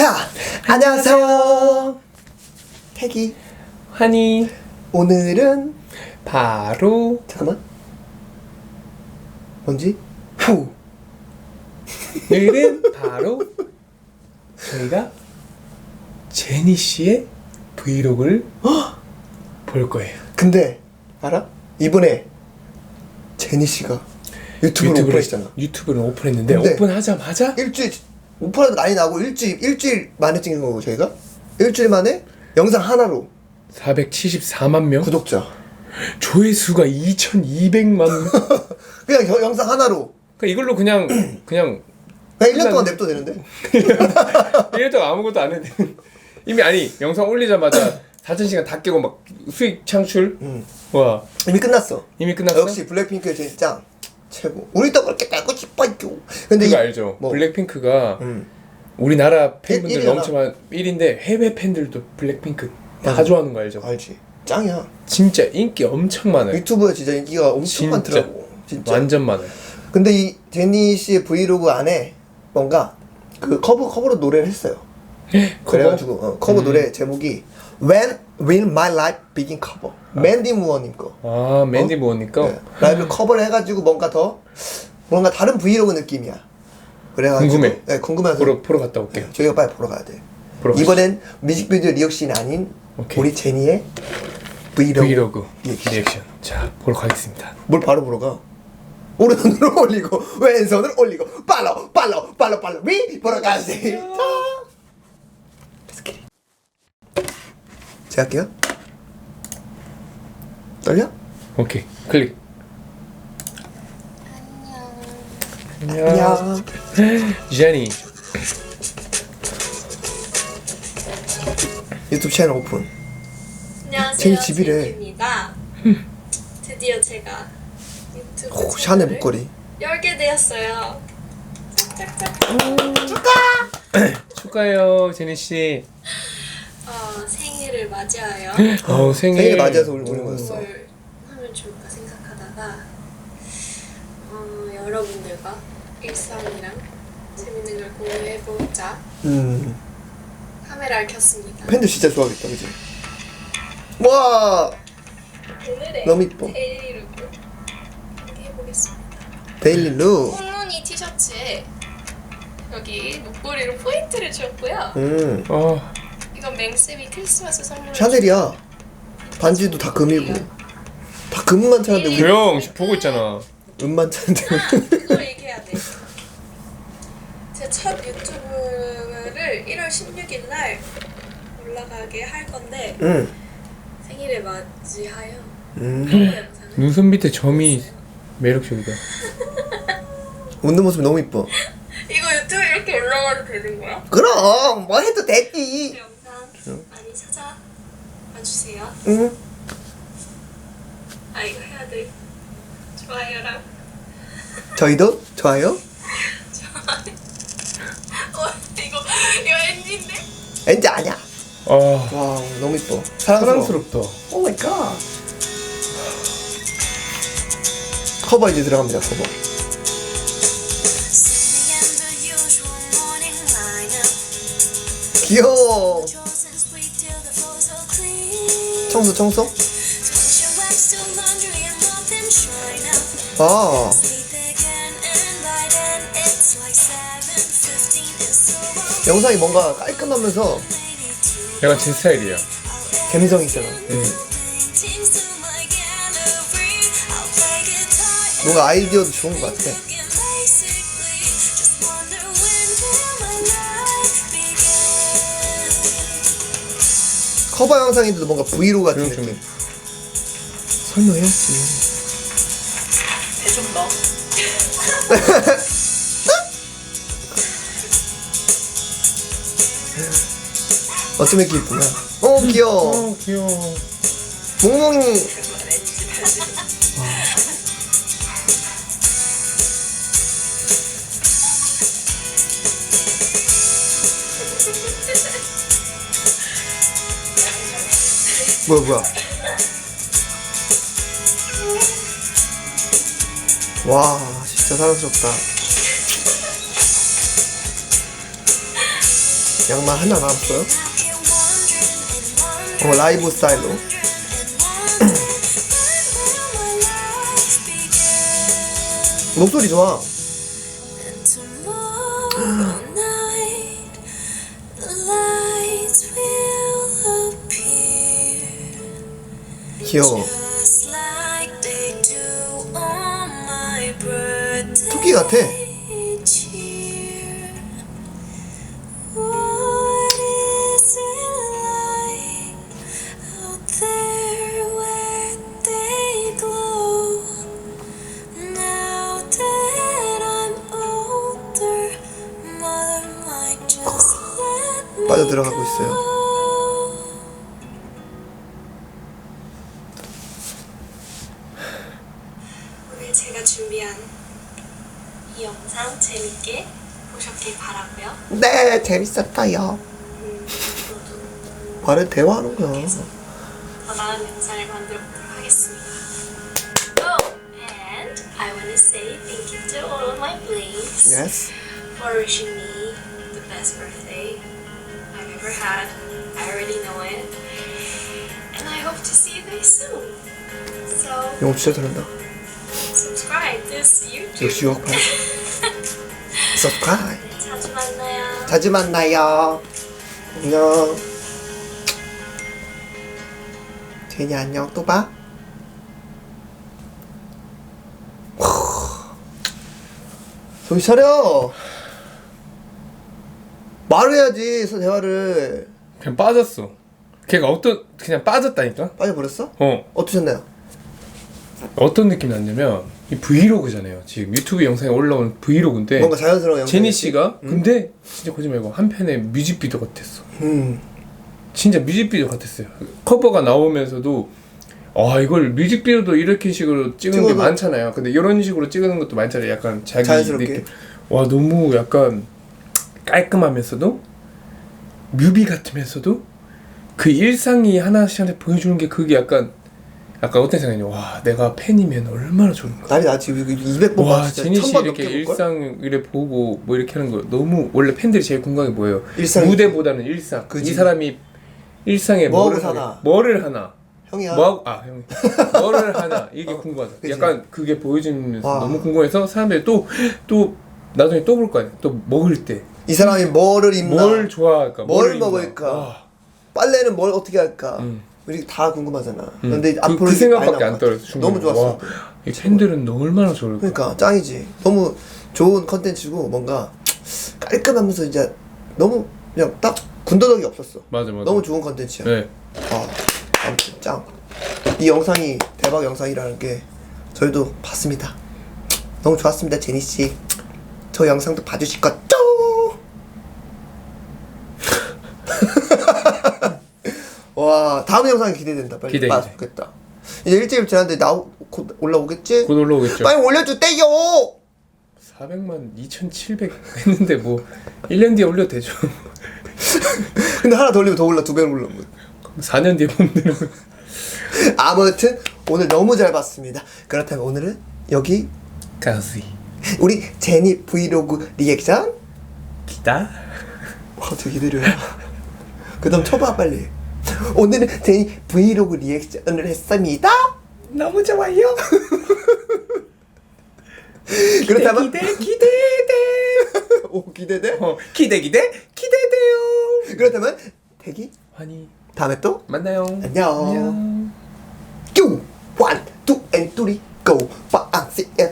자, 안녕하세요. 태기. 하니 오늘은 바로 잠깐만. 뭔지? 후. 오늘은 바로 저희가 제니 씨의 브이로그를 볼 거예요. 근데 알아? 이번에 제니 씨가 유튜브를 오픈했잖아. 유튜브를 오픈했는데 근데- 오픈하자마자 일주일 오픈하고 난리 나고 일주일 일주일 만에 찍는 거고 저희가 일주일 만에 영상 하나로 474만 명 구독자. 조회수가 2,200만 명. 그냥 겨- 영상 하나로. 그러니까 이걸로 그냥 그냥 그냥 1년 동안. 냅둬 되는데. 이래도 아무것도 안 했는데 이미 아니 영상 올리자마자 4,000시간 다 깨고 막 수익 창출 음. 와 이미 끝났어. 이미 끝났어? 역시 블랙핑크의 진짜 최고. 우리도 그렇게 깔고 싶어요. 근데 그거 이- 알죠? 뭐? 블랙핑크가 음. 우리나라 팬분들 많 1인데 해외 팬들도 블랙핑크 다 맞아. 좋아하는 거 알죠? 알지. 짱이야. 진짜 인기 엄청 많아요. 유튜브에 진짜 인기가 엄청 진짜. 많더라고. 진짜. 완전 많아요. 근데 이 제니 씨의 브이로그 안에 뭔가 그 커버 커버로 노래를 했어요. 그래가지고 어, 커버 음. 노래 제목이 When Will My Life Begin Cover. 맨디 무어님 거. 아 맨디 모어니까 네. 라이브 커버를 해가지고 뭔가 더 뭔가 다른 브이로그 느낌이야. 그래가지고 궁금해. 네, 궁금해서 보러 보러 갔다 올게요. 네, 저희가 빨리 보러 가야 돼. 보러 이번엔 뮤직비디오 리액션이 아닌 오케이. 우리 제니의 브이로그. 브이로그 리액션. 리액션. 자 보러 가겠습니다. 뭘 바로 보러 가? 오른손으로 올리고 왼손을 올리고 빨로 빨로 빨로 빨로 위 보러 가세요. 제가 할게요. 떨려? 오케이 클릭. 안녕. 제니. 유튜브 채널 오픈. 안녕하세요. 제니 집이래. 제니입니다. 드디어 제가 유튜브 오, 샤넬 목걸이. 열게 되었어요. 짝짝짝. 축하해요 제니 씨. 어, 생일을 맞이하여 어 생일. 생일 맞이해서 올- 올린 거였어. 뭘 하면 좋을까 생각하다가 어, 여러분들과 일상이랑 재밌는 걸 공유해보자 음. 카메라를 켰습니다. 팬들 진짜 좋아하겠다, 그지? 와 오늘의 너무 이뻐. 데일리 룩을 이렇게 해보겠습니다. 데일리 룩. 홈무늬 티셔츠에 여기 목걸이로 포인트를 줬고요. 음. 어 이건 맹쌤이 크리스마스 선물로 샤넬이야. 반지도 다 금이고. 다 금만 차는데 우리 조용 보고 있잖아. 은만 차는데. 그걸 얘기해야 돼. 제 첫 유튜브를 1월 16일 날 올라가게 할 건데 응. 생일을 맞이하여 음. 영상을 눈썹 밑에 점이 매력적이다. 웃는 모습이 너무 이뻐. 이거 유튜브에 이렇게 올라가도 되는 거야? 그럼 뭐 해도 되지. 영상 주세요. 응. 아 이거 해야 돼. 좋아요랑 저희도 좋아요. 어 이거 이거 엔진데? 엔지 아니야. 아 와 너무 이뻐. 사랑스러워. 사랑스럽다. 오 마이 갓. 커버 이제 들어갑니다. 커버. 귀여워. 청소 청소. 아 영상이 뭔가 깔끔하면서 약간 제 스타일이야. 감성 있잖아. 뭔가 아이디어도 좋은 것 같아. 커버 영상인데도 뭔가 브이로그 같은 조용 느낌. 조용. 설명해야지. 대좀 넣어. 어쩜 이렇게 이쁘냐? 어 귀여워. 어 귀여워. 몽몽이. 뭐야 뭐야? 와 진짜 사랑스럽다. 양말 하나 남았어요. 어, 라이브 스타일로. 목소리 좋아. 귀여워. 토끼 같아. 빠져 들어가고 있어요. 준비한 이 영상 재밌게 보셨길 바라고요. 네, 재밌었어요. 음, 저도 말을 대화하는 거야. 더 나은 영상을 만들어 보도록 하겠습니다. Oh, and I want to say thank you to all of my blames Yes. for wishing me the best birthday I've ever had. I already know it. And I hope to see you guys soon. So, 영어 진짜 잘한다. 역시 유학파. subscribe. 네, 자주 만나요. 자주 만나요. 안녕. 제니 안녕. 또 봐. 정신 차려. 말을 해야지 대화를 그냥 빠졌어. 걔가 어떤 그냥 빠졌다니까. 빠져버렸어? 어 어떠셨나요? 어떤 느낌이 났냐면 이 브이로그잖아요. 지금 유튜브 영상에 올라온 브이로그인데 뭔가 자연스러운 영상. 제니 씨가 근데 진짜 거짓말고 한 편의 뮤직비디오 같았어. 음. 진짜 뮤직비디오 같았어요. 커버가 나오면서도 아 이걸 뮤직비디오도 이렇게 식으로 찍은 게 찍어서- 많잖아요. 근데 이런 식으로 찍는 것도 많잖아요. 약간 자기 자연스럽게. 느낌. 와 너무 약간 깔끔하면서도 뮤비 같으면서도 그 일상이 하나씩 하나씩 보여주는 게 그게 약간 약간 어떤 생각이냐 와 내가 팬이면 얼마나 좋을까 난리 나 지금 이거 200번 와 제니 씨 이렇게? 일상 이래 보고 뭐 이렇게 하는 거 너무 원래 팬들이 제일 궁금한 게 뭐예요 일상이- 무대보다는 일상 그지. 이 사람이 일상에 뭐를? 하나 뭐를 하나 형이야 뭐하고 아 형. 뭐를 하나 이게 궁금하다. 그치. 약간 그게 보여지면서 와. 너무 궁금해서 사람들이 또 또 나중에 또 볼 거 아니야. 또 먹을 때 이 사람이 뭐를 입나 뭘 좋아할까? 뭘 입나. 먹을까? 와. 빨래는 뭘 어떻게 할까 음. 우리 다 궁금하잖아 음. 근데 그, 앞으로 그 생각밖에 안. 같아. 너무. 좋았어 와, 이 팬들은 너 얼마나 좋을까? 그러니까 짱이지 너무 좋은 컨텐츠고 뭔가 깔끔하면서 이제 너무 그냥 딱 군더더기 없었어 맞아 맞아. 너무 좋은 컨텐츠야 네. 아, 아무튼 짱 이 영상이 대박 영상이라는 게 저희도 봤습니다 너무 좋았습니다 제니 씨 저 영상도 봐주실 거죠? 와 다음 영상이 기대된다 빨리 기대, 기대. 좋겠다 이제 일주일 지났는데 나오 곧 올라오겠지? 곧 올라오겠죠. 빨리 올려주대요 400만 2,700 했는데 뭐 1년 뒤에 올려도 되죠. 근데 하나 더 올리면 더 올라 두 배로 올라 그럼 4년 뒤에 보면 되는 거. 아무튼 오늘 너무 잘 봤습니다 그렇다면 오늘은 여기 가시. 우리 제니 브이로그 리액션 기다. 와 되게 기다려요 그 다음 쳐봐 빨리 오늘은 제니 브이로그 리액션을 했습니다 너무 좋아요. 그렇다면 기대 기대돼. 오 기대돼? 어, 기대 기대 기대돼요. 그렇다면 대기 환희 다음에 또 만나요. 안녕. 큐! 원, 투, 앤, 쓰리, 고! 빵, 씨, 에,